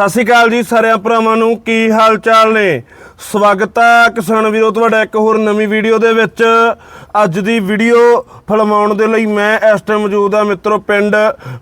ਸਤਿ ਸ਼੍ਰੀ ਅਕਾਲ ਜੀ ਸਾਰਿਆਂ ਭਰਾਵਾਂ ਨੂੰ, ਕੀ ਹਾਲ ਚਾਲ ਨੇ? ਸਵਾਗਤ ਹੈ ਕਿਸਾਨ ਵੀਰੋ, ਤੁਹਾਡਾ ਇੱਕ ਹੋਰ ਨਵੀਂ ਵੀਡੀਓ ਦੇ ਵਿੱਚ। ਅੱਜ ਦੀ ਵੀਡੀਓ ਫਿਲਮਾਉਣ ਦੇ ਲਈ ਮੈਂ ਇਸ ਟਾਈਮ ਮੌਜੂਦ ਆ ਮਿੱਤਰੋ, ਪਿੰਡ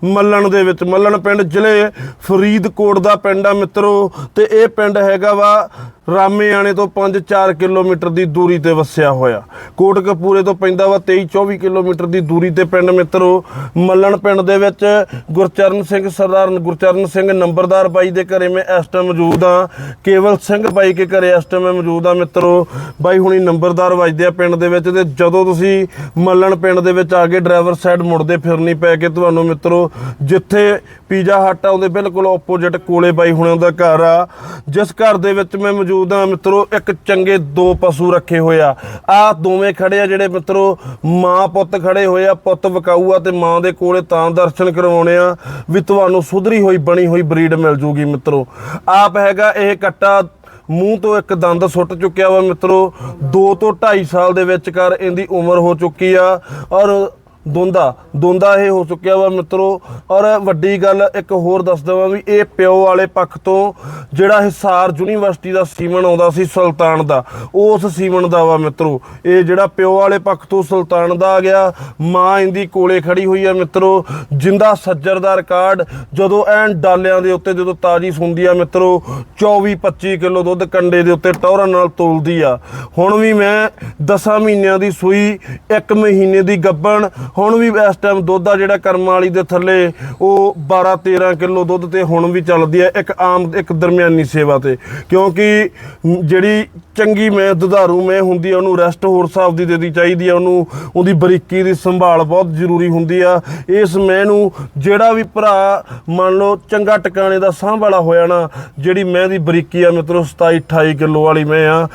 ਮੱਲਣ ਦੇ ਵਿੱਚ। ਮੱਲਣ ਪਿੰਡ ਜ਼ਿਲ੍ਹੇ ਫਰੀਦਕੋਟ ਦਾ ਪਿੰਡ ਆ ਮਿੱਤਰੋ, ਤੇ ਇਹ ਪਿੰਡ ਹੈਗਾ ਵਾ ਰਾਮੇਆਣੇ ਤੋਂ 5-4 ਕਿਲੋਮੀਟਰ ਦੀ ਦੂਰੀ ਤੇ ਵਸਿਆ ਹੋਇਆ। ਕੋਟਕਪੂਰੇ ਤੋਂ ਪੈਂਦਾ ਵਾ 23-24 ਕਿਲੋਮੀਟਰ ਦੀ ਦੂਰੀ ਤੇ ਪਿੰਡ ਮਿੱਤਰੋ। ਮੱਲਣ ਪਿੰਡ ਦੇ ਵਿੱਚ ਗੁਰਚਰਨ ਸਿੰਘ, ਸਰਦਾਰ ਗੁਰਚਰਨ ਸਿੰਘ ਨੰਬਰਦਾਰ ਬਾਈ ਦੇ ਘਰੇ ਮੈਂ ਇਸ ਟਾਈਮ ਮੌਜੂਦ ਆ ਕੇਵਲ ਸਿੰਘ ਬਾਈ ਕੇ ਘਰੇ ਇਸ ਟਾਈਮ ਮੈਂ ਮੌਜੂਦ ਆ ਮਿੱਤਰੋ। ਬਾਈ ਹੁਣੀ ਨੰਬਰਦਾਰ ਵੱਜਦੇ ਆ ਪਿੰਡ ਦੇ ਵਿੱਚ ਤੇ ਜਦੋਂ ਤੁਸੀਂ ਮੱਲਣ ਪਿੰਡ ਦੇ ਵਿੱਚ ਆ ਕੇ ਡਰਾਈਵਰ ਸਾਈਡ ਮੁੜਦੇ ਫਿਰਨੀ ਪੈ ਕੇ ਤੁਹਾਨੂੰ ਮਿੱਤਰੋ, ਜਿੱਥੇ ਪੀਜ਼ਾ ਹੱਟ ਆ, ਉਹਦੇ ਬਿਲਕੁਲ ਆਪੋਜ਼ਿਟ ਕੋਲੇ ਬਾਈ ਹੁਣੇ ਦਾ ਘਰ ਆ। ਜਿਸ ਘਰ ਦੇ ਵਿੱਚ ਮੈਂ ਮੌਜੂਦ ਆ ਮਿੱਤਰੋ, ਇੱਕ ਚੰਗੇ ਦੋ ਪਸ਼ੂ ਰੱਖੇ ਹੋਏ ਆ। ਆ ਦੋਵੇਂ ਖੜੇ ਆ ਜਿਹੜੇ ਮਿੱਤਰੋ, ਮਾਂ ਪੁੱਤ ਖੜੇ ਹੋਏ ਆ, ਪੁੱਤ ਵਿਕਾਊ ਆ ਤੇ ਮਾਂ ਦੇ ਕੋਲੇ ਤਾਂ ਦਰਸ਼ਨ ਕਰਵਾਉਣੇ ਆ ਵੀ ਤੁਹਾਨੂੰ ਸੁਧਰੀ ਹੋਈ, ਬਣੀ ਹੋਈ ਬਰੀਡ ਮਿਲ ਜੂਗੀ ਮਿੱਤਰੋ। ਆਪ ਹੈਗਾ ਇਹ ਕੱਟਾ, ਮੂੰਹ ਤੋਂ ਇੱਕ ਦੰਦ ਸੁੱਟ ਚੁੱਕਿਆ ਵਾ ਮਿੱਤਰੋ। 2 ਤੋਂ 2.5 ਸਾਲ ਦੇ ਵਿਚਕਾਰ ਇਹਦੀ ਉਮਰ ਹੋ ਚੁੱਕੀ ਆ। ਔਰ ਦੋਂਦਾ ਦੋਂਦਾ ਇਹ ਹੋ ਚੁੱਕਿਆ ਵਾ ਮਿੱਤਰੋ। ਔਰ ਵੱਡੀ ਗੱਲ ਇੱਕ ਹੋਰ ਦੱਸ ਦਵਾਂ ਵੀ ਇਹ ਪਿਓ ਵਾਲੇ ਪੱਖ ਤੋਂ ਜਿਹੜਾ ਹਿਸਾਰ ਯੂਨੀਵਰਸਿਟੀ ਦਾ ਸੀਮਨ ਆਉਂਦਾ ਸੀ ਸੁਲਤਾਨ ਦਾ, ਉਸ ਸੀਮਨ ਦਾ ਵਾ ਮਿੱਤਰੋ। ਇਹ ਜਿਹੜਾ ਪਿਓ ਵਾਲੇ ਪੱਖ ਤੋਂ ਸੁਲਤਾਨ ਦਾ ਆ ਗਿਆ, ਮਾਂ ਇਹਦੀ ਕੋਲੇ ਖੜੀ ਹੋਈ ਆ ਮਿੱਤਰੋ, ਜਿੰਦਾ ਸੱਜਰ ਦਾ ਰਿਕਾਰਡ ਜਦੋਂ ਐਨ ਡਾਲਿਆਂ ਦੇ ਉੱਤੇ ਜਦੋਂ ਤਾਜੀ ਸੁੰਦੀ ਆ ਮਿੱਤਰੋ 24 25 ਕਿਲੋ ਦੁੱਧ ਕੰਡੇ ਦੇ ਉੱਤੇ ਟੌਰਾਂ ਨਾਲ ਤੋਲਦੀ ਆ। ਹੁਣ ਵੀ ਮੈਂ 10 ਮਹੀਨਿਆਂ ਦੀ ਸੂਈ 1 ਮਹੀਨੇ ਦੀ ਗੱਬਣ ਹੁਣ ਵੀ ਇਸ ਟਾਈਮ ਦੁੱਧ ਆ ਜਿਹੜਾ ਕਰਮ ਵਾਲੀ ਦੇ ਥੱਲੇ, ਉਹ 12 13 ਕਿਲੋ ਦੁੱਧ ਤੇ ਹੁਣ ਵੀ ਚੱਲਦੀ ਹੈ ਇੱਕ ਆਮ, ਇੱਕ ਦਰਮਿਆਨੀ ਸੇਵਾ ਤੇ। ਕਿਉਂਕਿ ਜਿਹੜੀ ਚੰਗੀ ਮੈਂ ਦੁਧਾਰੂ ਮੈਂ ਹੁੰਦੀ ਆ, ਉਹਨੂੰ ਰੈਸਟ ਹੋਰ ਹਿਸਾਬ ਦੀ ਦੇਣੀ ਚਾਹੀਦੀ ਆ, ਉਹਨੂੰ, ਉਹਦੀ ਬਰੀਕੀ ਦੀ ਸੰਭਾਲ ਬਹੁਤ ਜ਼ਰੂਰੀ ਹੁੰਦੀ ਆ। ਇਸ ਮੈਂ ਨੂੰ ਜਿਹੜਾ ਵੀ ਭਰਾ ਮੰਨ ਲਓ ਚੰਗਾ ਟਿਕਾਣੇ ਦਾ ਸਾਂਭ ਵਾਲਾ ਹੋਇਆ ਨਾ, ਜਿਹੜੀ ਮੈਂ ਦੀ ਬਰੀਕੀ ਆ, ਮਿੱਤਰੋ 27 28 ਕਿਲੋ ਵਾਲੀ ਮੈਂ ਆ।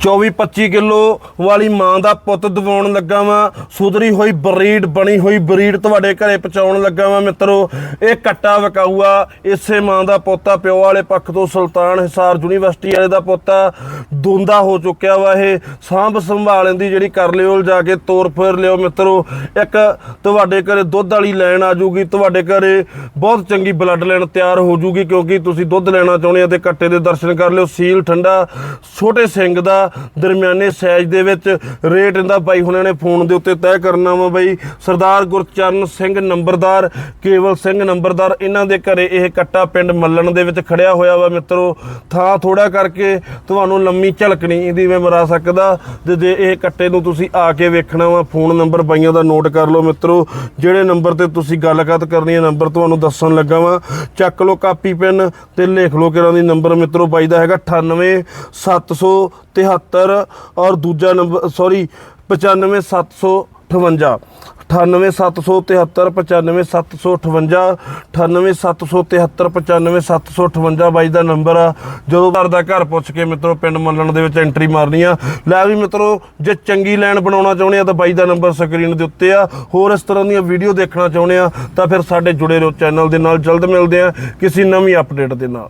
24 25 ਕਿਲੋ ਵਾਲੀ ਮਾਂ ਦਾ ਪੁੱਤ ਦਿਵਾਉਣ ਲੱਗਾ ਵਾਂ, ਸੁਧਰੀ ਹੋਈ ਬਰੀਡ ਬਣੀ ਹੋਈ, ਬਰੀਡ ਤੁਹਾਡੇ ਘਰੇ ਪਹੁੰਚਾਉਣ ਲੱਗਾ ਵਾਂ ਮਿੱਤਰੋ। ਇਹ ਕੱਟਾ ਵਕਾਊਆ, ਇਸੇ ਮਾਂ ਦਾ ਪੋਤਾ, ਪਿਓ ਵਾਲੇ ਪੱਖ ਤੋਂ ਸੁਲਤਾਨ ਹਿਸਾਰ ਯੂਨੀਵਰਸਿਟੀ ਵਾਲੇ ਦਾ ਪੋਤਾ। ਦੋਂਦਾ ਹੋ ਚੁੱਕਿਆ ਵਾ ਇਹ। ਸਾਂਭ ਸੰਭਾਲਣ ਦੀ ਜਿਹੜੀ ਕਰ ਲਿਓ ਜਾ ਕੇ ਤੋਰ ਫੇਰ ਲਿਓ ਮਿੱਤਰੋ। ਇੱਕ ਤੁਹਾਡੇ ਘਰੇ ਦੁੱਧ ਵਾਲੀ ਲੈਣ ਆ ਜੂਗੀ, ਤੁਹਾਡੇ ਘਰੇ ਬਹੁਤ ਚੰਗੀ ਬਲੱਡ ਲੈਣ ਤਿਆਰ ਹੋ ਜੂਗੀ, ਕਿਉਂਕਿ ਤੁਸੀਂ ਦੁੱਧ ਲੈਣਾ ਚਾਹੁੰਦੇ ਆ ਤੇ ਕੱਟੇ ਦੇ ਦਰਸ਼ਨ ਕਰ ਲਿਓ। ਸੀਲ ਠੰਡਾ, ਛੋਟੇ ਸਿੰਘ ਦਾ ਦਰਮਿਆਨੇ ਸਾਈਜ਼ ਦੇ ਵਿੱਚ ਰੇਟ ਇਹਦਾ ਬਾਈ ਹੁਣਾਂ ਨੇ ਫੋਨ ਦੇ ਉੱਤੇ ਤੈਅ ਕਰਨਾ ਵਾ ਬਾਈ। ਸਰਦਾਰ ਗੁਰਚਰਨ ਸਿੰਘ ਨੰਬਰਦਾਰ, ਕੇਵਲ ਸਿੰਘ ਨੰਬਰਦਾਰ, ਇਹਨਾਂ ਦੇ ਘਰੇ ਇਹ ਕੱਟਾ ਪਿੰਡ ਮੱਲਣ ਦੇ ਵਿੱਚ ਖੜਿਆ ਹੋਇਆ ਵਾ ਮਿੱਤਰੋ। ਥਾਂ ਥੋੜਾ ਕਰਕੇ ਤੁਹਾਨੂੰ ਲੰਮੀ ਝਲਕਣੀ ਇਹਦੀ ਮੈਂ ਮਰਾ ਸਕਦਾ। ਤੇ ਜੇ ਇਹ ਕੱਟੇ ਨੂੰ ਤੁਸੀਂ ਆ ਕੇ ਵੇਖਣਾ ਵਾ, ਫੋਨ ਨੰਬਰ ਬਾਈਆਂ ਦਾ ਨੋਟ ਕਰ ਲਓ ਮਿੱਤਰੋ। ਜਿਹੜੇ ਨੰਬਰ ਤੇ ਤੁਸੀਂ ਗੱਲਬਾਤ ਕਰਨੀ ਹੈ, ਨੰਬਰ ਤੁਹਾਨੂੰ ਦੱਸਣ ਲੱਗਾ ਵਾ। ਚੱਕ ਲਓ ਕਾਪੀ ਪੈਨ ਤੇ ਲਿਖ ਲਓ ਕਿਰਾਂ ਦੀ ਨੰਬਰ ਮਿੱਤਰੋ, ਬਾਈ ਦਾ ਹੈਗਾ 98 773 ਔਰ ਦੂਜਾ ਨੰਬਰ ਸੌਰੀ 95758 98773 95758 98773 95758 ਬਾਈ ਦਾ ਨੰਬਰ ਆ। ਜਦੋਂ ਘਰ ਦਾ ਘਰ ਪੁੱਛ ਕੇ ਮਿੱਤਰੋ, ਪਿੰਡ ਮੰਨਣ ਦੇ ਵਿੱਚ ਐਂਟਰੀ ਮਾਰਨੀ ਆ। ਲੈ ਵੀ ਮਿੱਤਰੋ, ਜੇ ਚੰਗੀ ਲਾਈਨ ਬਣਾਉਣਾ ਚਾਹੁੰਦੇ ਆ ਤਾਂ ਬਾਈ ਦਾ ਨੰਬਰ ਸਕਰੀਨ ਦੇ ਉੱਤੇ ਆ। ਹੋਰ ਇਸ ਤਰ੍ਹਾਂ ਦੀਆਂ ਵੀਡੀਓ ਦੇਖਣਾ ਚਾਹੁੰਦੇ ਆ ਤਾਂ ਫਿਰ ਸਾਡੇ ਜੁੜੇ ਰਹੋ ਚੈਨਲ ਦੇ ਨਾਲ। ਜਲਦ ਮਿਲਦੇ ਆ ਕਿਸੇ ਨਵੀਂ ਅਪਡੇਟ ਦੇ ਨਾਲ।